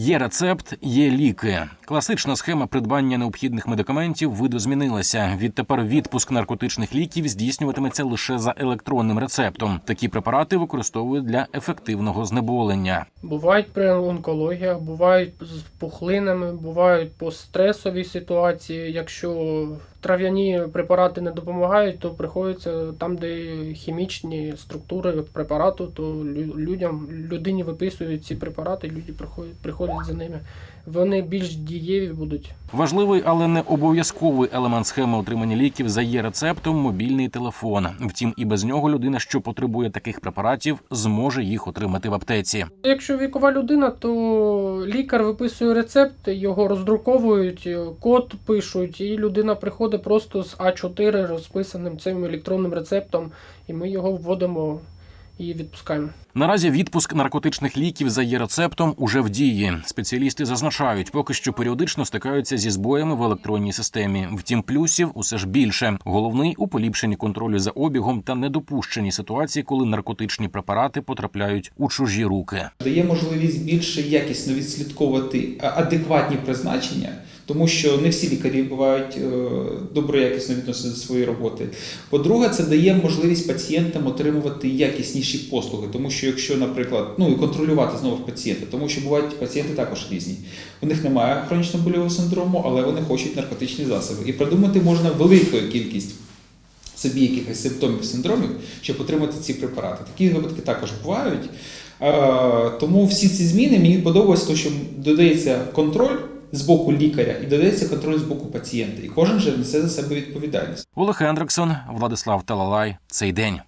Є рецепт, є ліки. Класична схема придбання необхідних медикаментів видозмінилася. Відтепер відпуск наркотичних ліків здійснюватиметься лише за електронним рецептом. Такі препарати використовують для ефективного знеболення. Бувають при онкологіях, бувають з пухлинами, бувають по стресовій ситуації. Якщо трав'яні препарати не допомагають, то приходиться там, де хімічні структури препарату, то лю- людям людині виписують ці препарати, люди приходять, приходять за ними. Вони більш дієві будуть. Важливий, але не обов'язковий елемент схеми отримання ліків за є рецептом мобільний телефон. Втім, і без нього людина, що потребує таких препаратів, зможе їх отримати в аптеці. Якщо вікова людина, то лікар виписує рецепт, його роздруковують, код пишуть, і людина приходить просто з А4 розписаним цим електронним рецептом, і ми його вводимо і відпускаємо. Наразі відпуск наркотичних ліків за є рецептом уже в дії. Спеціалісти зазначають, поки що періодично стикаються зі збоями в електронній системі. Втім, плюсів усе ж більше. Головний у поліпшенні контролю за обігом та недопущенні ситуації, коли наркотичні препарати потрапляють у чужі руки. Дає можливість більше якісно відслідковувати адекватні призначення, тому що не всі лікарі бувають е, доброякісно відносяться до своєї роботи. По-друге, це дає можливість пацієнтам отримувати якісніші послуги, тому що якщо, наприклад, ну і контролювати знову пацієнта, тому що бувають пацієнти також різні. У них немає хронічно больового синдрому, але вони хочуть наркотичні засоби. І придумати можна велику кількість собі якихось симптомів синдромів, щоб отримати ці препарати. Такі випадки також бувають. Е, Тому всі ці зміни мені подобається, що додається контроль з боку лікаря і додається контроль з боку пацієнта. І кожен же несе за себе відповідальність. Олег Ендриксон, Владислав Талалай. Цей день.